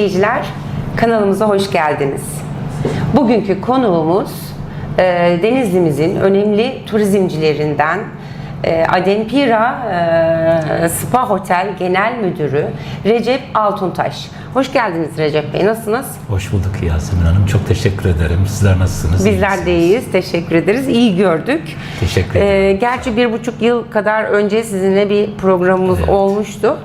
İzleyiciler, kanalımıza hoş geldiniz. Bugünkü konuğumuz e, Denizli'mizin önemli turizmcilerinden e, Adenpira e, Spa Hotel Genel Müdürü Recep Altuntaş. Hoş geldiniz Recep Bey, nasılsınız? Hoş bulduk Yasemin Hanım. Çok teşekkür ederim. Sizler nasılsınız? Bizler de iyiyiz, teşekkür ederiz. İyi gördük. Teşekkür ederim. E, gerçi bir buçuk yıl kadar önce sizinle bir programımız Evet. olmuştu.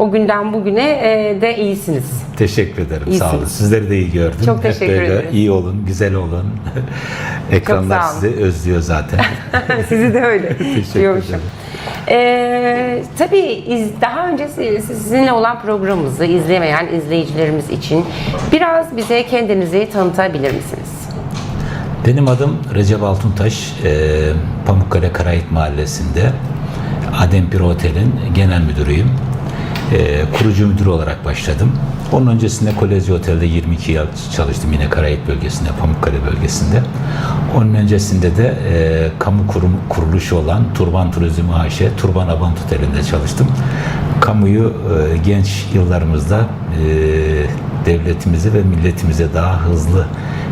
O günden bugüne e, de iyisiniz. Teşekkür ederim. Sağ İyisiniz. olun. Sizleri de iyi gördüm. Çok Hep teşekkür böyle ederiz. iyi olun, güzel olun. Ekranlar sağ sizi özlüyor zaten. Sizi de öyle Teşekkür diyormuşum. ederim. Ee, tabii iz- daha önce si- sizinle olan programımızı izlemeyen izleyicilerimiz için biraz bize kendinizi tanıtabilir misiniz? Benim adım Recep Altuntaş. Ee, Pamukkale Karayit Mahallesi'nde Adempir Otel'in genel müdürüyüm. Ee, kurucu müdür olarak başladım. Onun öncesinde Kolezi Otel'de 22 yıl çalıştım yine Karayip bölgesinde, Pamukkale bölgesinde. Onun öncesinde de e, kamu kurum, kuruluşu olan Turban Turizm AŞ, Turban Abant Oteli'nde çalıştım. Kamuyu e, genç yıllarımızda e, devletimize ve milletimize daha hızlı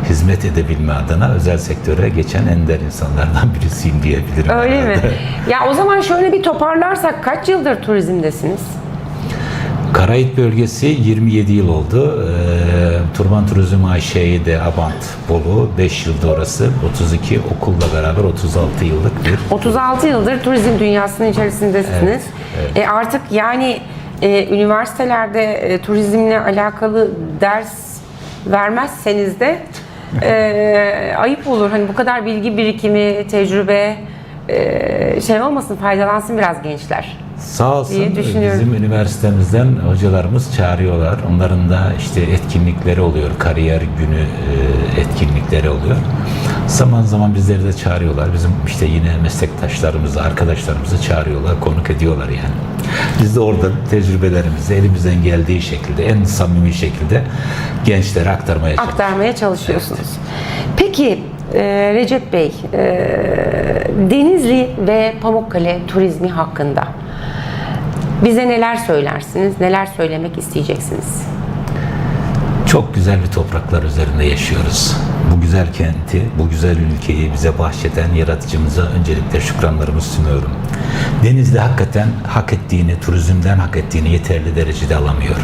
hizmet edebilme adına özel sektöre geçen ender insanlardan birisiyim diyebilirim. Öyle mi? herhalde. Ya o zaman şöyle bir toparlarsak kaç yıldır turizmdesiniz? Karayip bölgesi 27 yıl oldu. Ee, Turban Turizm AŞ'yi de Abant Bolu 5 yılda orası. 32 okulla beraber 36 yıllık bir 36 yıldır turizm dünyasının içerisindesiniz. E artık yani e, üniversitelerde e, turizmle alakalı ders vermezseniz de e, ayıp olur. Hani bu kadar bilgi birikimi, tecrübe e, şey olmasın, faydalansın biraz gençler. Sağ olsun diye düşünüyorum. bizim üniversitemizden hocalarımız çağırıyorlar. Onların da işte etkinlikleri oluyor. Kariyer günü e, etkinlikleri oluyor. Zaman zaman bizleri de çağırıyorlar. Bizim işte yine meslektaşlarımızı, arkadaşlarımızı çağırıyorlar, konuk ediyorlar yani. Biz de orada tecrübelerimizi elimizden geldiği şekilde, en samimi şekilde gençlere aktarmaya çalışıyoruz. aktarmaya çalışıyorsunuz. Peki e, Recep Bey, e, Denizli ve Pamukkale turizmi hakkında bize neler söylersiniz, neler söylemek isteyeceksiniz? Çok güzel bir topraklar üzerinde yaşıyoruz. Bu güzel kenti, bu güzel ülkeyi bize bahşeden yaratıcımıza öncelikle şükranlarımı sunuyorum. Denizli hakikaten hak ettiğini, turizmden hak ettiğini yeterli derecede alamıyor.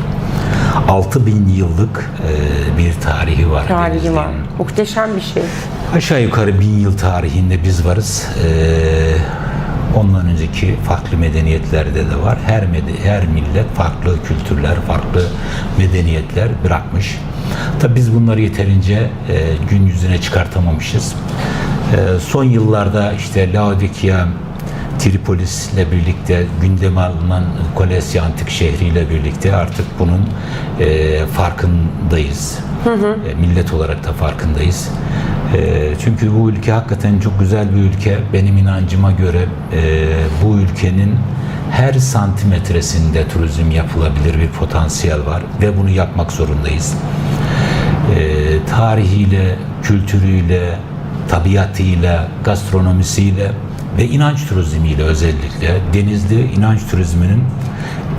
6000 yıllık e, bir tarihi var. Tarihi Denizli'nin. var. Muhteşem bir şey. Aşağı yukarı bin yıl tarihinde biz varız. Ee, ondan önceki farklı medeniyetlerde de var. Her mede- her millet farklı kültürler, farklı medeniyetler bırakmış. Tabi biz bunları yeterince e, gün yüzüne çıkartamamışız. E, son yıllarda işte Laodikya, Tripolis ile birlikte gündeme alınan Kolesya Antik Şehri ile birlikte artık bunun e, farkındayız. E, millet olarak da farkındayız. E, çünkü bu ülke hakikaten çok güzel bir ülke. Benim inancıma göre e, bu ülkenin her santimetresinde turizm yapılabilir bir potansiyel var ve bunu yapmak zorundayız. E, tarihiyle, kültürüyle, tabiatıyla, gastronomisiyle ve inanç turizmiyle özellikle Denizli inanç turizminin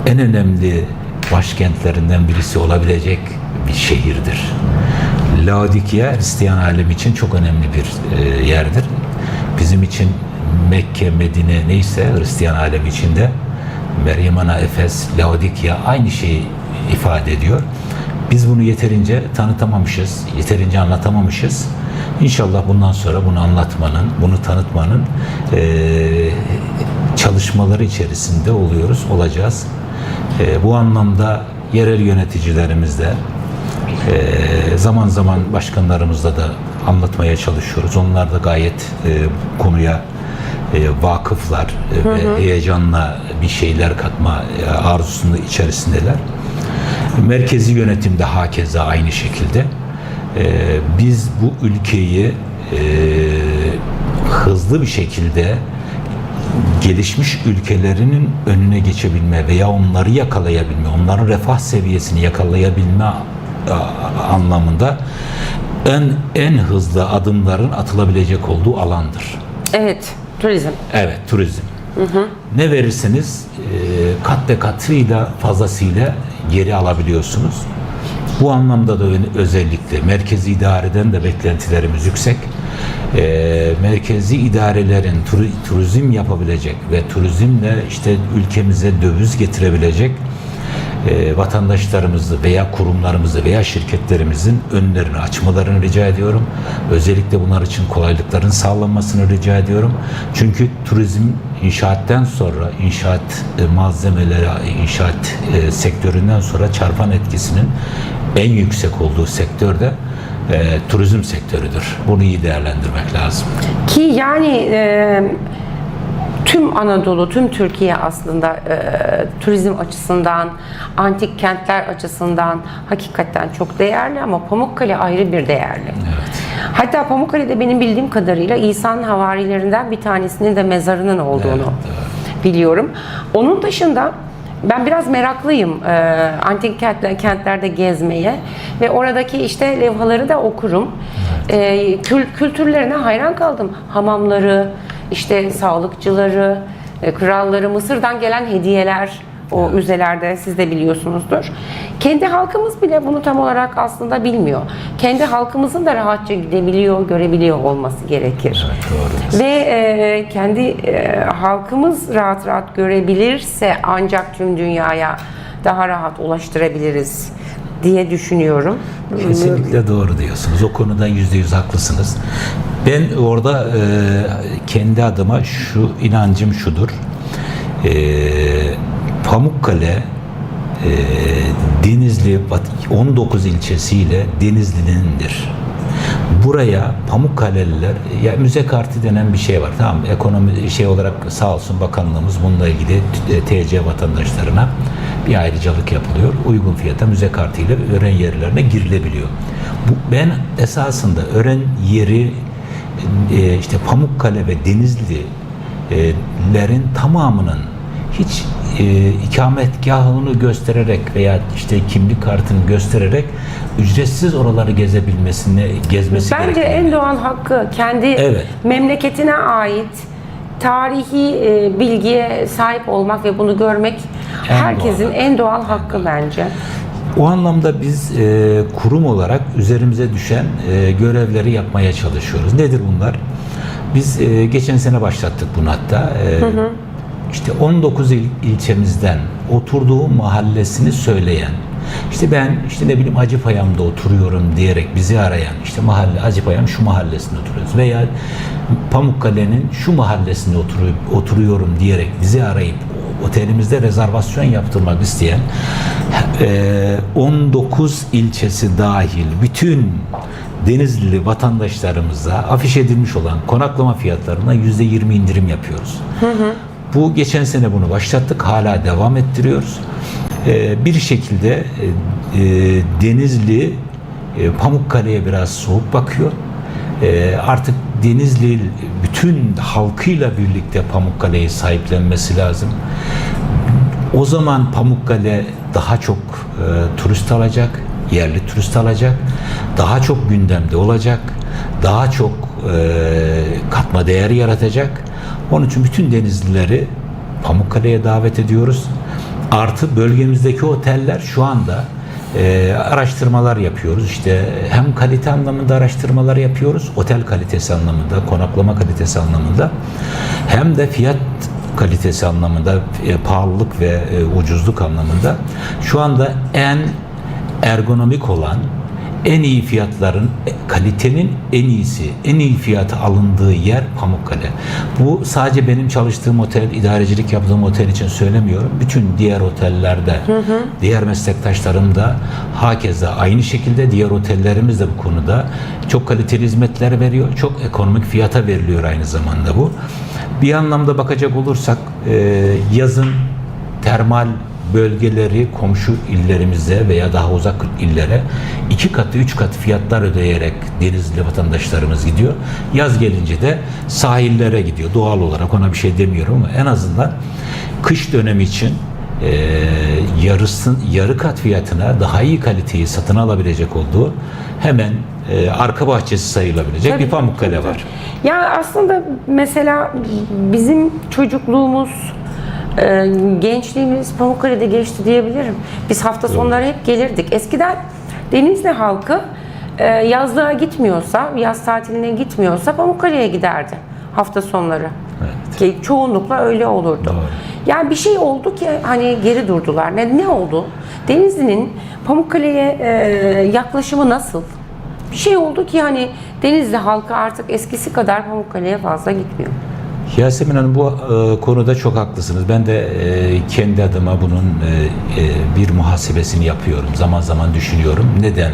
en önemli başkentlerinden birisi olabilecek bir şehirdir. Laodikya Hristiyan alemi için çok önemli bir e, yerdir. Bizim için Mekke, Medine neyse Hristiyan alemi için de Meryem Ana, Efes, Laodikya aynı şeyi ifade ediyor. Biz bunu yeterince tanıtamamışız, yeterince anlatamamışız. İnşallah bundan sonra bunu anlatmanın, bunu tanıtmanın eee, çalışmaları içerisinde oluyoruz, olacağız. Eee, bu anlamda yerel yöneticilerimizle, eee, zaman zaman başkanlarımızla da anlatmaya çalışıyoruz. Onlar da gayet eee, konuya eee, vakıflar eee, ve heyecanla bir şeyler katma eee, arzusunda içerisindeler. Merkezi yönetimde hakeza aynı şekilde. Ee, biz bu ülkeyi e, hızlı bir şekilde gelişmiş ülkelerinin önüne geçebilme veya onları yakalayabilme, onların refah seviyesini yakalayabilme anlamında en en hızlı adımların atılabilecek olduğu alandır. Evet, turizm. Evet, turizm. Ne verirseniz e, kat ve katıyla fazlasıyla geri alabiliyorsunuz. Bu anlamda da özellikle merkezi idareden de beklentilerimiz yüksek. Ee, merkezi idarelerin turi- turizm yapabilecek ve turizmle işte ülkemize döviz getirebilecek e, vatandaşlarımızı veya kurumlarımızı veya şirketlerimizin önlerini açmalarını rica ediyorum. Özellikle bunlar için kolaylıkların sağlanmasını rica ediyorum. Çünkü turizm inşaatten sonra inşaat e, malzemeleri, inşaat e, sektöründen sonra çarpan etkisinin en yüksek olduğu sektörde e, turizm sektörüdür. Bunu iyi değerlendirmek lazım. Ki yani e, tüm Anadolu, tüm Türkiye aslında e, turizm açısından, antik kentler açısından hakikaten çok değerli ama Pamukkale ayrı bir değerli. Hatta Pamukkale'de benim bildiğim kadarıyla İsa'nın havarilerinden bir tanesinin de mezarının olduğunu biliyorum. Onun dışında ben biraz meraklıyım e, antik kentler, kentlerde gezmeye ve oradaki işte levhaları da okurum. E, kül- kültürlerine hayran kaldım. Hamamları, işte sağlıkçıları, e, kralları, Mısır'dan gelen hediyeler o müzelerde siz de biliyorsunuzdur. Kendi halkımız bile bunu tam olarak aslında bilmiyor. Kendi halkımızın da rahatça gidebiliyor, görebiliyor olması gerekir. doğru. Ve e, kendi e, halkımız rahat rahat görebilirse ancak tüm dünyaya daha rahat ulaştırabiliriz diye düşünüyorum. Kesinlikle doğru diyorsunuz. O konuda yüzde yüz haklısınız. Ben orada e, kendi adıma şu inancım şudur. E, Pamukkale e, Denizli Bat- 19 ilçesiyle Denizli'nindir. Buraya Pamukkale'liler ya müze kartı denen bir şey var. Tamam ekonomi şey olarak sağ olsun bakanlığımız bununla ilgili e, TC vatandaşlarına bir ayrıcalık yapılıyor. Uygun fiyata müze kartı ile öğren yerlerine girilebiliyor. Bu, ben esasında öğren yeri e, işte Pamukkale ve Denizli'lerin tamamının hiç e, ikametgahını göstererek veya işte kimlik kartını göstererek ücretsiz oraları gezebilmesini gezmesi Bence gerekiyor. en doğal hakkı kendi Evet. memleketine ait tarihi e, bilgiye sahip olmak ve bunu görmek En herkesin doğal. en doğal hakkı bence. O anlamda biz e, kurum olarak üzerimize düşen e, görevleri yapmaya çalışıyoruz. Nedir bunlar? Biz e, geçen sene başlattık bunu hatta. E, İşte 19 il, ilçemizden oturduğu mahallesini söyleyen, işte ben işte ne bileyim Acıpayam'da oturuyorum diyerek bizi arayan, işte mahalle Acıpayam şu mahallesinde oturuyoruz veya Pamukkale'nin şu mahallesinde oturup, oturuyorum diyerek bizi arayıp otelimizde rezervasyon yaptırmak isteyen e, 19 ilçesi dahil bütün Denizli vatandaşlarımıza afiş edilmiş olan konaklama fiyatlarına %20 indirim yapıyoruz. Bu geçen sene bunu başlattık. Hala devam ettiriyoruz. E, bir şekilde e, e, Denizli e, Pamukkale'ye biraz soğuk bakıyor. E, artık Denizli bütün halkıyla birlikte Pamukkale'yi sahiplenmesi lazım. O zaman Pamukkale daha çok e, turist alacak, yerli turist alacak, daha çok gündemde olacak, daha çok e, katma değer yaratacak. Onun için bütün denizlileri Pamukkale'ye davet ediyoruz. Artı bölgemizdeki oteller şu anda e, araştırmalar yapıyoruz. İşte hem kalite anlamında araştırmalar yapıyoruz, otel kalitesi anlamında, konaklama kalitesi anlamında, hem de fiyat kalitesi anlamında, e, pahalılık ve e, ucuzluk anlamında şu anda en ergonomik olan, en iyi fiyatların, e, kalitenin en iyisi, en iyi fiyatı alındığı yer Pamukkale. Bu sadece benim çalıştığım otel, idarecilik yaptığım otel için söylemiyorum. Bütün diğer otellerde, diğer meslektaşlarım da hakeza aynı şekilde diğer otellerimiz de bu konuda çok kaliteli hizmetler veriyor. Çok ekonomik fiyata veriliyor aynı zamanda bu. Bir anlamda bakacak olursak e, yazın termal bölgeleri komşu illerimize veya daha uzak illere iki katı, üç katı fiyatlar ödeyerek Denizli vatandaşlarımız gidiyor. Yaz gelince de sahillere gidiyor. Doğal olarak ona bir şey demiyorum ama en azından kış dönemi için e, yarısın, yarı kat fiyatına daha iyi kaliteyi satın alabilecek olduğu hemen e, arka bahçesi sayılabilecek Tabii, bir Pamukkale var. Ya aslında mesela bizim çocukluğumuz, e, gençliğimiz Pamukkale'de geçti diyebilirim. Biz hafta sonları hep gelirdik. Eskiden Denizli halkı e, yazlığa gitmiyorsa, yaz tatiline gitmiyorsa Pamukkale'ye giderdi hafta sonları. Evet. Ki çoğunlukla öyle olurdu. Doğru. Yani bir şey oldu ki hani geri durdular. Ne, ne oldu? Denizli'nin Pamukkale'ye e, yaklaşımı nasıl? Bir şey oldu ki hani Denizli halkı artık eskisi kadar Pamukkale'ye fazla gitmiyor. Yasemin Hanım bu e, konuda çok haklısınız. Ben de e, kendi adıma bunun e, e, bir muhasebesini yapıyorum. Zaman zaman düşünüyorum. Neden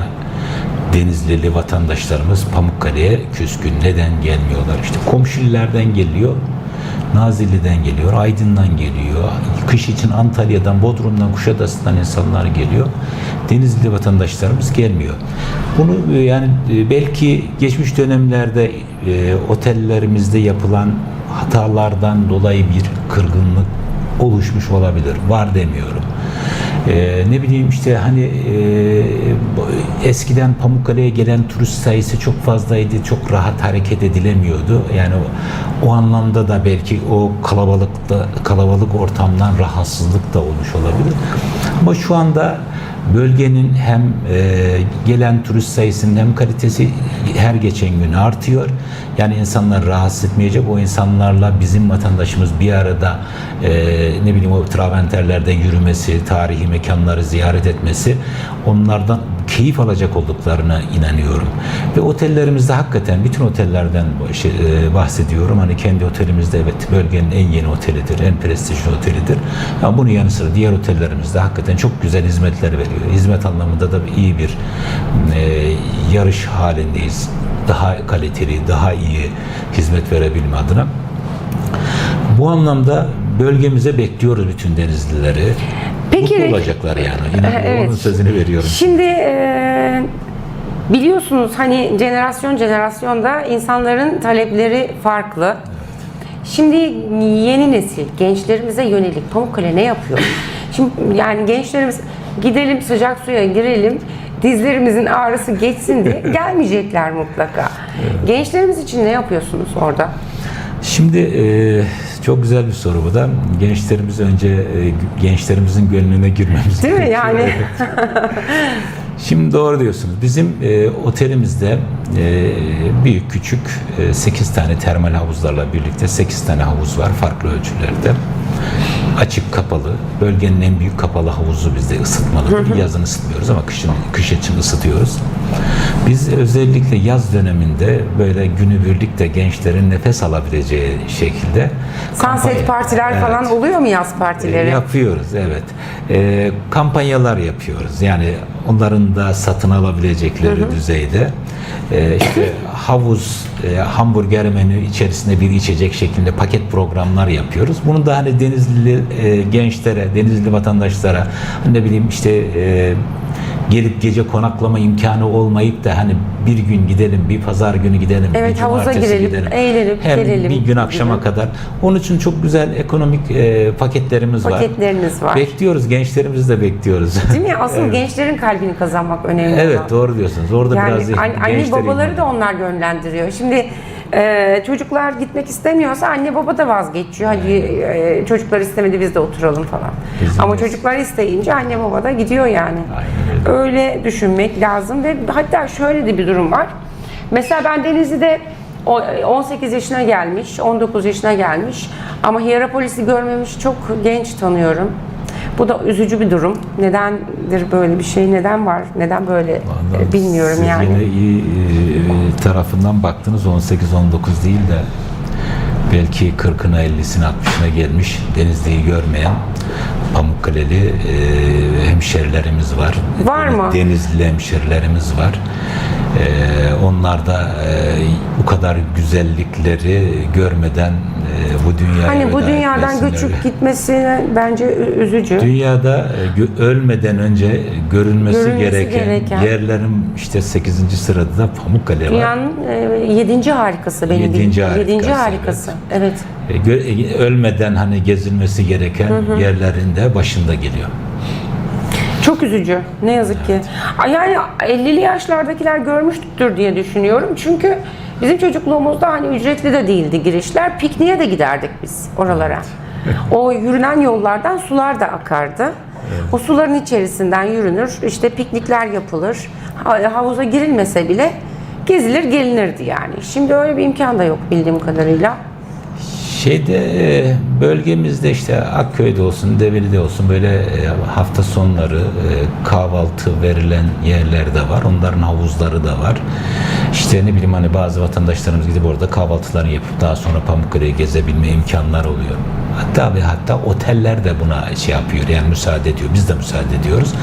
Denizlili vatandaşlarımız Pamukkale'ye küskün? Neden gelmiyorlar? İşte komşu illerden geliyor. Nazilli'den geliyor, Aydın'dan geliyor. Kış için Antalya'dan, Bodrum'dan, Kuşadası'ndan insanlar geliyor. Denizli vatandaşlarımız gelmiyor. Bunu e, yani e, belki geçmiş dönemlerde e, otellerimizde yapılan hatalardan dolayı bir kırgınlık oluşmuş olabilir. Var demiyorum. Ee, ne bileyim işte hani e, eskiden Pamukkale'ye gelen turist sayısı çok fazlaydı. Çok rahat hareket edilemiyordu. Yani o anlamda da belki o kalabalıkta kalabalık ortamdan rahatsızlık da olmuş olabilir. Ama şu anda bölgenin hem e, gelen turist sayısının hem kalitesi her geçen gün artıyor. Yani insanlar rahatsız etmeyecek. O insanlarla bizim vatandaşımız bir arada e, ne bileyim o traventerlerde yürümesi, tarihi mekanları ziyaret etmesi onlardan keyif alacak olduklarına inanıyorum. Ve otellerimizde hakikaten bütün otellerden şey, e, bahsediyorum. Hani kendi otelimizde evet bölgenin en yeni otelidir, en prestijli otelidir. Ama bunun yanı sıra diğer otellerimizde hakikaten çok güzel hizmetler veriyor. Hizmet anlamında da iyi bir e, yarış halindeyiz. Daha kaliteli, daha iyi hizmet verebilme adına. Bu anlamda bölgemize bekliyoruz bütün denizlileri. Peki, Mutlu olacaklar yani. İnan, Evet. Onun sözünü veriyorum. Şimdi e, biliyorsunuz hani jenerasyon jenerasyonda insanların talepleri farklı. Şimdi yeni nesil gençlerimize yönelik Pamukkale ne yapıyor? Şimdi yani gençlerimiz gidelim sıcak suya girelim dizlerimizin ağrısı geçsin diye gelmeyecekler mutlaka. Gençlerimiz için ne yapıyorsunuz orada? Şimdi e, çok güzel bir soru bu da. Gençlerimiz önce e, gençlerimizin gönlüne girmemiz Değil mi? Yani- Evet. Şimdi doğru diyorsunuz. Bizim e, otelimizde e, büyük küçük e, 8 tane termal havuzlarla birlikte 8 tane havuz var farklı ölçülerde. Açık kapalı. Bölgenin en büyük kapalı havuzu bizde ısıtmalıdır. Yazın ısıtmıyoruz ama kışın kış için ısıtıyoruz. Biz özellikle yaz döneminde böyle günübirlikte gençlerin nefes alabileceği şekilde Sunset kampanya- partiler Evet. falan oluyor mu yaz partileri? E, Yapıyoruz evet. E, kampanyalar yapıyoruz. Yani onların da satın alabilecekleri düzeyde. E, işte havuz, e, hamburger menü içerisinde bir içecek şeklinde paket programlar yapıyoruz. Bunu da hani Denizli e, gençlere, Denizli vatandaşlara ne bileyim işte e, gelip gece konaklama imkanı olmayıp da hani bir gün gidelim, bir pazar günü gidelim, Evet, bir havuza girelim, eğlenip hem gelelim bir gün akşama gibi. kadar. Onun için çok güzel ekonomik e, paketlerimiz var. Paketleriniz var. Bekliyoruz, gençlerimizi de bekliyoruz. Değil mi? Asıl gençlerin kalbini kazanmak önemli evet, olan. doğru diyorsunuz. Orada Yani biraz anne, babaları da onlar yönlendiriyor. Şimdi e, çocuklar gitmek istemiyorsa anne baba da vazgeçiyor. Hadi e, çocuklar istemedi biz de oturalım falan. Bizim Ama çocuklar isteyince anne baba da gidiyor yani. Aynen Öyle düşünmek lazım ve hatta şöyle de bir durum var. Mesela ben Denizli'de o- 18 yaşına gelmiş, 19 yaşına gelmiş ama Hierapolis'i görmemiş çok genç tanıyorum. Bu da üzücü bir durum. Nedendir böyle bir şey? Neden var? Neden böyle Vallahi e, bilmiyorum siz yani. Yine iyi e, tarafından baktınız 18-19 değil de belki 40'ına 50'sine 60'ına gelmiş Denizli'yi görmeyen Pamukkale'li e, hemşerilerimiz var. Var mı? Denizli hemşerilerimiz var. E, onlar da e, bu kadar güzellikleri görmeden e, bu dünyaya Hani bu dünyadan göçüp gitmesine bence üzücü. Dünyada e, ölmeden önce görülmesi, Görülmesi gereken, gereken. yerlerin işte 8. sırada da Pamukkale var. Dünyanın e, yedinci harikası benim bildiğim. harikası, Yedinci harikası. Evet. E, gö- e, ölmeden hani gezilmesi gereken yerlerin de başında geliyor. Çok üzücü. Ne yazık ki. Yani 50'li yaşlardakiler görmüştür diye düşünüyorum. Çünkü bizim çocukluğumuzda hani ücretli de değildi girişler. Pikniğe de giderdik biz oralara. O yürünen yollardan sular da akardı. O suların içerisinden yürünür, işte piknikler yapılır. Ha- Havuza girilmese bile gezilir gelinirdi yani. Şimdi öyle bir imkan da yok bildiğim kadarıyla. Şeyde bölgemizde işte Akköy'de olsun, Develi'de olsun böyle e, hafta sonları e, kahvaltı verilen yerler de var. Onların havuzları da var. İşte ne bileyim hani bazı vatandaşlarımız gidip orada kahvaltılarını yapıp daha sonra Pamukkale'yi gezebilme imkanlar oluyor. Hatta ve hatta oteller de buna şey yapıyor yani müsaade ediyor. Biz de müsaade ediyoruz.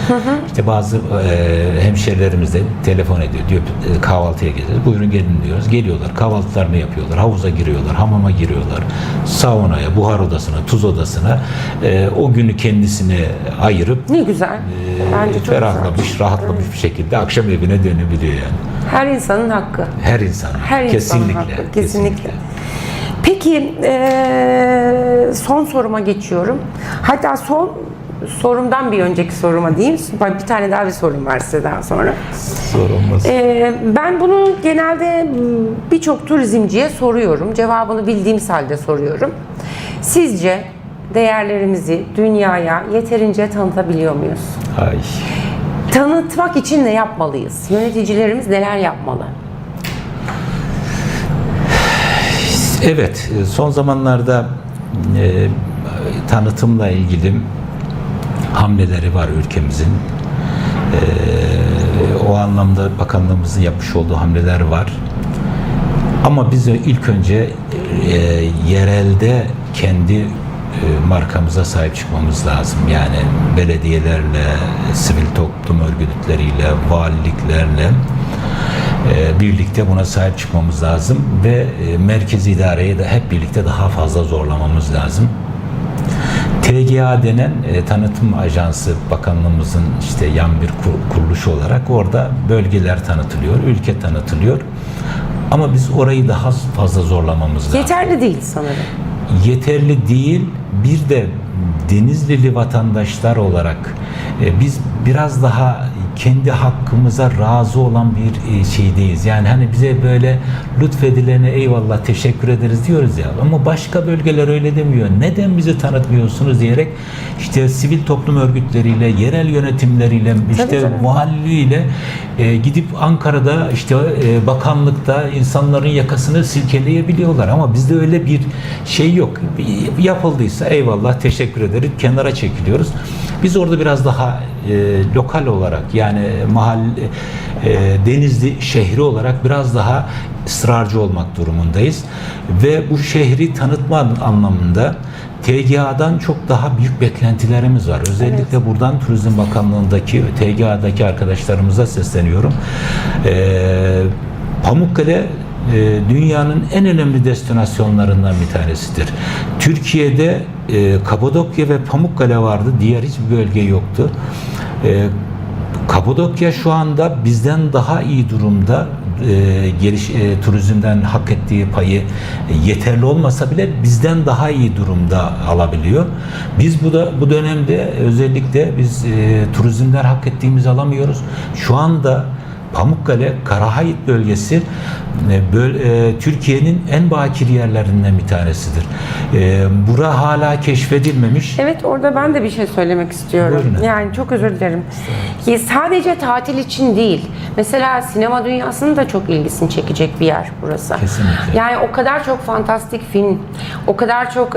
İşte bazı e, hemşerilerimiz de telefon ediyor. Diyor e, kahvaltıya geliriz. Buyurun gelin diyoruz. Geliyorlar. Kahvaltılarını yapıyorlar. Havuza giriyorlar. Hamama giriyorlar. Saunaya, buhar odasına, tuz odasına e, o günü kendisine ayırıp Ne güzel. e, Bence çok güzel. rahatlamış bir şekilde akşam evine dönebiliyor yani. Her insanın hakkı. Her insan. Her insanın kesinlikle, hakkı. Kesinlikle. Peki eee, son soruma geçiyorum. Hatta son sorumdan bir önceki soruma diyeyim. Bir tane daha bir sorum var size daha sonra. Zor olmaz. Ee, ben bunu genelde birçok turizmciye soruyorum. Cevabını bildiğimiz halde soruyorum. Sizce değerlerimizi dünyaya yeterince tanıtabiliyor muyuz? Ay. Tanıtmak için ne yapmalıyız? Yöneticilerimiz neler yapmalı? Evet, son zamanlarda e, tanıtımla ilgili hamleleri var ülkemizin. E, o anlamda bakanlığımızın yapmış olduğu hamleler var. Ama biz ilk önce e, yerelde kendi e, markamıza sahip çıkmamız lazım. Yani belediyelerle, sivil toplum örgütleriyle, valiliklerle birlikte buna sahip çıkmamız lazım ve e, merkezi idareyi de hep birlikte daha fazla zorlamamız lazım. TGA denen e, tanıtım ajansı bakanlığımızın işte yan bir kur- kuruluşu olarak orada bölgeler tanıtılıyor, ülke tanıtılıyor. Ama biz orayı daha fazla zorlamamız lazım Yeterli değil sanırım. yeterli değil. Bir de Denizlili vatandaşlar olarak e, biz biraz daha kendi hakkımıza razı olan bir e, şeydeyiz. Yani hani bize böyle lütfedilene eyvallah teşekkür ederiz diyoruz ya. Ama başka bölgeler öyle demiyor. Neden bizi tanıtmıyorsunuz diyerek işte sivil toplum örgütleriyle, yerel yönetimleriyle, işte muhalliyle e, gidip Ankara'da işte e, bakanlıkta insanların yakasını silkeleyebiliyorlar ama bizde öyle bir şey yok. Yapıldıysa eyvallah teşekkür ederiz. Kenara çekiliyoruz. Biz orada biraz daha e, lokal olarak yani mahalle e, Denizli şehri olarak biraz daha ısrarcı olmak durumundayız ve bu şehri tanıtma anlamında TGA'dan çok daha büyük beklentilerimiz var. Özellikle buradan Turizm Bakanlığı'ndaki TGA'daki arkadaşlarımıza sesleniyorum. Ee, Pamukkale e, dünyanın en önemli destinasyonlarından bir tanesidir. Türkiye'de e, Kapadokya ve Pamukkale vardı. Diğer hiçbir bölge yoktu. E, Kapadokya şu anda bizden daha iyi durumda. E, geliş e, turizmden hak ettiği payı e, yeterli olmasa bile bizden daha iyi durumda alabiliyor. Biz bu da bu dönemde özellikle biz e, turizmden hak ettiğimizi alamıyoruz. Şu anda Pamukkale, Karahayit bölgesi e, e, Türkiye'nin en bakir yerlerinden bir tanesidir. E, bura hala keşfedilmemiş. Evet orada ben de bir şey söylemek istiyorum. Buyurun. Yani çok özür dilerim. Ki sadece tatil için değil. Mesela sinema dünyasının da çok ilgisini çekecek bir yer burası. Kesinlikle. Yani o kadar çok fantastik film, o kadar çok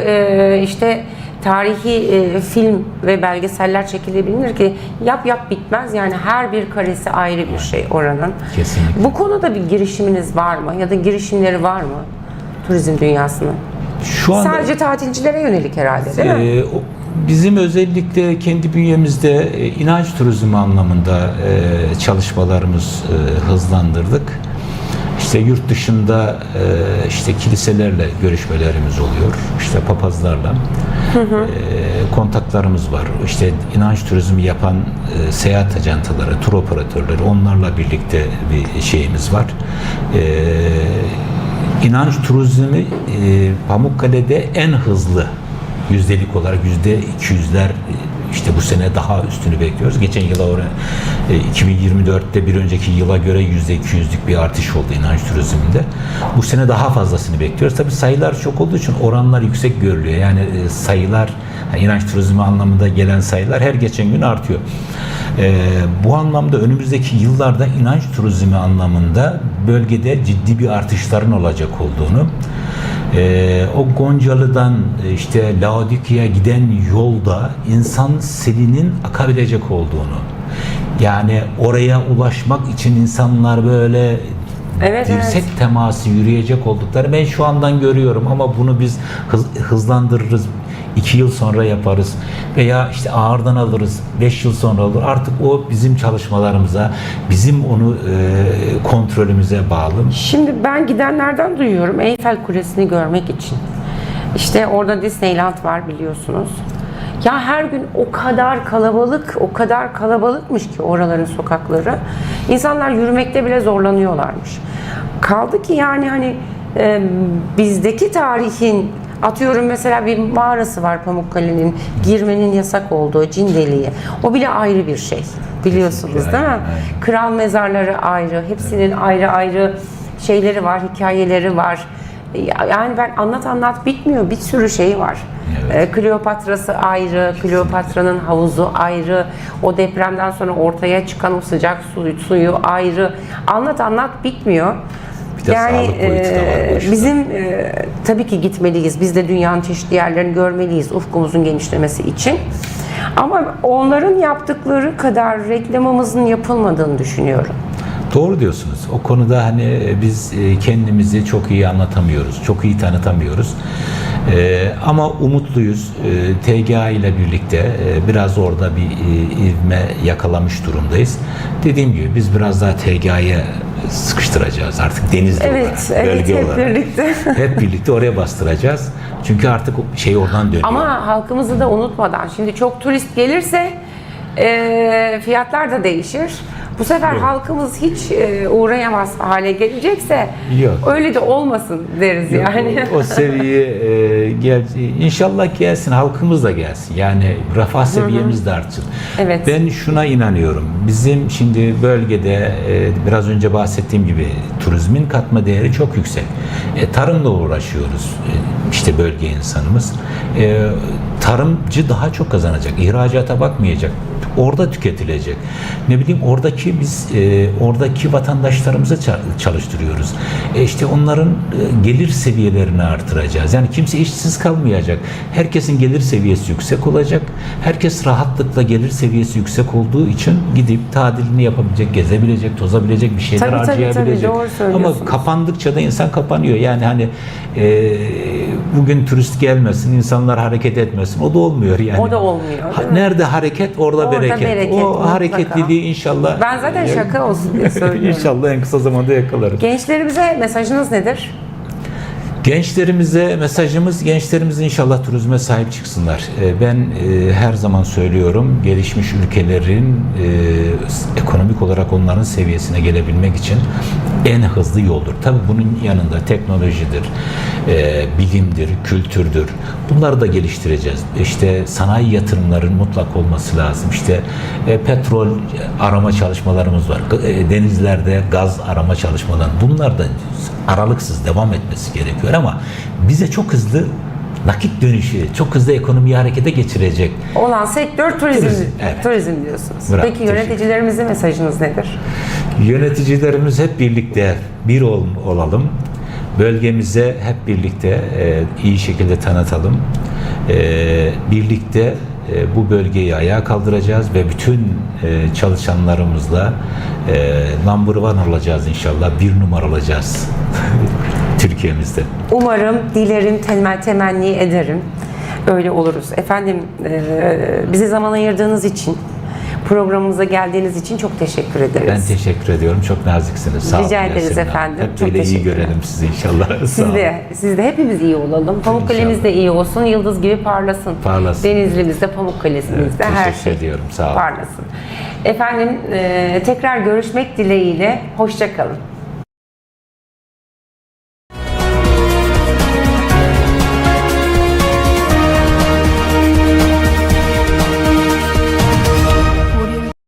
işte tarihi e, film ve belgeseller çekilebilir ki yap yap bitmez. Yani her bir karesi ayrı bir şey oranın. Kesinlikle. Bu konuda bir girişiminiz var mı? Ya da girişimleri var mı? Turizm dünyasının. Şu anda Sadece tatilcilere yönelik herhalde değil mi? Ee, o- bizim özellikle kendi bünyemizde e, inanç turizmi anlamında e, çalışmalarımız e, hızlandırdık. İşte yurt dışında e, işte kiliselerle görüşmelerimiz oluyor. İşte papazlarla e, kontaklarımız var. İşte inanç turizmi yapan e, seyahat ajantaları, tur operatörleri onlarla birlikte bir şeyimiz var. E, inanç turizmi e, Pamukkale'de en hızlı yüzdelik olarak yüzde 200'ler İşte bu sene daha üstünü bekliyoruz. Geçen yıla oran e, 2024'te bir önceki yıla göre %200'lük bir artış oldu inanç turizminde. Bu sene daha fazlasını bekliyoruz. Tabii sayılar çok olduğu için oranlar yüksek görülüyor. Yani e, sayılar inanç turizmi anlamında gelen sayılar her geçen gün artıyor. E, bu anlamda önümüzdeki yıllarda inanç turizmi anlamında bölgede ciddi bir artışların olacak olduğunu ee, o Goncalı'dan e, işte Laodikya'ya giden yolda insan selinin akabilecek olduğunu yani oraya ulaşmak için insanlar böyle Evet, dirsek evet. teması yürüyecek oldukları ben şu andan görüyorum ama bunu biz hız- hızlandırırız iki yıl sonra yaparız veya işte ağırdan alırız beş yıl sonra olur artık o bizim çalışmalarımıza bizim onu e, kontrolümüze bağlı Şimdi ben gidenlerden duyuyorum Eyfel Kulesi'ni görmek için. İşte orada Disneyland var biliyorsunuz. Ya her gün o kadar kalabalık, o kadar kalabalıkmış ki oraların sokakları. İnsanlar yürümekte bile zorlanıyorlarmış. Kaldı ki yani hani e, bizdeki tarihin atıyorum mesela bir mağarası var Pamukkale'nin girmenin yasak olduğu cin deliği. O bile ayrı bir şey. Biliyorsunuz Kesinlikle, değil mi? aynen, aynen. Kral mezarları ayrı, hepsinin ayrı ayrı şeyleri var, hikayeleri var. Ya- Yani ben anlat anlat bitmiyor, bir sürü şey var. Evet. Ee, Kleopatra'sı ayrı, Kleopatra'nın havuzu ayrı, o depremden sonra ortaya çıkan o sıcak suyu, suyu ayrı. Anlat anlat bitmiyor. Bir de sağlık boyutu da var bu işte. bizim e, tabii ki gitmeliyiz. Biz de dünyanın çeşitli yerlerini görmeliyiz ufkumuzun genişlemesi için. Ama onların yaptıkları kadar reklamımızın yapılmadığını düşünüyorum. Doğru diyorsunuz. O konuda hani e, biz e, kendimizi çok iyi anlatamıyoruz, çok iyi tanıtamıyoruz. E, ama umutluyuz. E, TGA ile birlikte e, biraz orada bir e, ivme yakalamış durumdayız. Dediğim gibi biz biraz daha TGA'ya sıkıştıracağız artık Denizli Evet, olarak, evet bölge hep olarak. birlikte. hep birlikte oraya bastıracağız. Çünkü artık şey oradan dönüyor. Ama halkımızı da unutmadan şimdi çok turist gelirse e, fiyatlar da değişir. Bu sefer halkımız hiç e, uğrayamaz hale gelecekse Yok. öyle de olmasın deriz yani. O, o seviye e, gel, inşallah gelsin, halkımız da gelsin. Yani refah seviyemiz de artsın. Evet. Ben şuna inanıyorum. Bizim şimdi bölgede e, biraz önce bahsettiğim gibi turizmin katma değeri çok yüksek. E, tarımla uğraşıyoruz. E, işte bölge insanımız. E, tarımcı daha çok kazanacak. İhracata bakmayacak. Orada tüketilecek. Ne bileyim oradaki biz e, oradaki vatandaşlarımızı ça- çalıştırıyoruz. E işte onların e, gelir seviyelerini artıracağız. Yani kimse işsiz kalmayacak. Herkesin gelir seviyesi yüksek olacak. Herkes rahatlıkla gelir seviyesi yüksek olduğu için gidip tadilini yapabilecek, gezebilecek, tozabilecek bir şeyler Tabii, tabii, tabii, harcayabilecek. doğru Ama kapandıkça da insan kapanıyor. Yani hani e, bugün turist gelmesin, insanlar hareket etmesin. O da olmuyor yani. O da olmuyor, Ha- nerede hareket orada, Orada bereket, O mutlaka. hareketliliği inşallah. Ben zaten şaka olsun diye söylüyorum. İnşallah en kısa zamanda yakalarız. Gençlerimize mesajınız nedir? Gençlerimize mesajımız gençlerimiz inşallah turizme sahip çıksınlar. Ee, Ben e, her zaman söylüyorum gelişmiş ülkelerin e, ekonomik olarak onların seviyesine gelebilmek için en hızlı yoldur. Tabii bunun yanında teknolojidir, e, bilimdir, kültürdür. Bunları da geliştireceğiz. İşte sanayi yatırımların mutlak olması lazım. İşte petrol arama çalışmalarımız var. Denizlerde gaz arama çalışmaları. Bunlar da aralıksız devam etmesi gerekiyor ama bize çok hızlı nakit dönüşü, çok hızlı ekonomiyi harekete geçirecek. Olan sektör turizm, Turizm, evet. turizm diyorsunuz. Bravo, Peki yöneticilerimize mesajınız nedir? Yöneticilerimiz hep birlikte bir ol, olalım. Bölgemize hep birlikte e, iyi şekilde tanıtalım. E, birlikte e, bu bölgeyi ayağa kaldıracağız ve bütün e, çalışanlarımızla e, number one olacağız inşallah. Bir numara olacağız Türkiye'mizde. Umarım, dilerim, temel temenni ederim. Öyle oluruz. Efendim, e, bize zaman ayırdığınız için, programımıza geldiğiniz için çok teşekkür ederiz. Ben teşekkür ediyorum. Çok naziksiniz. Sağ Rica olun ederiz Yasemin efendim. Hep Çok böyle iyi görelim sizi inşallah. Siz de, siz de hepimiz iyi olalım. Pamukkale'miz de iyi olsun, yıldız gibi parlasın. Parlasın. Denizli'mizde, Pamukkale'simizde Evet, her şey ediyorum, sağ olun. parlasın. Efendim, e, tekrar görüşmek dileğiyle. Hoşça kalın.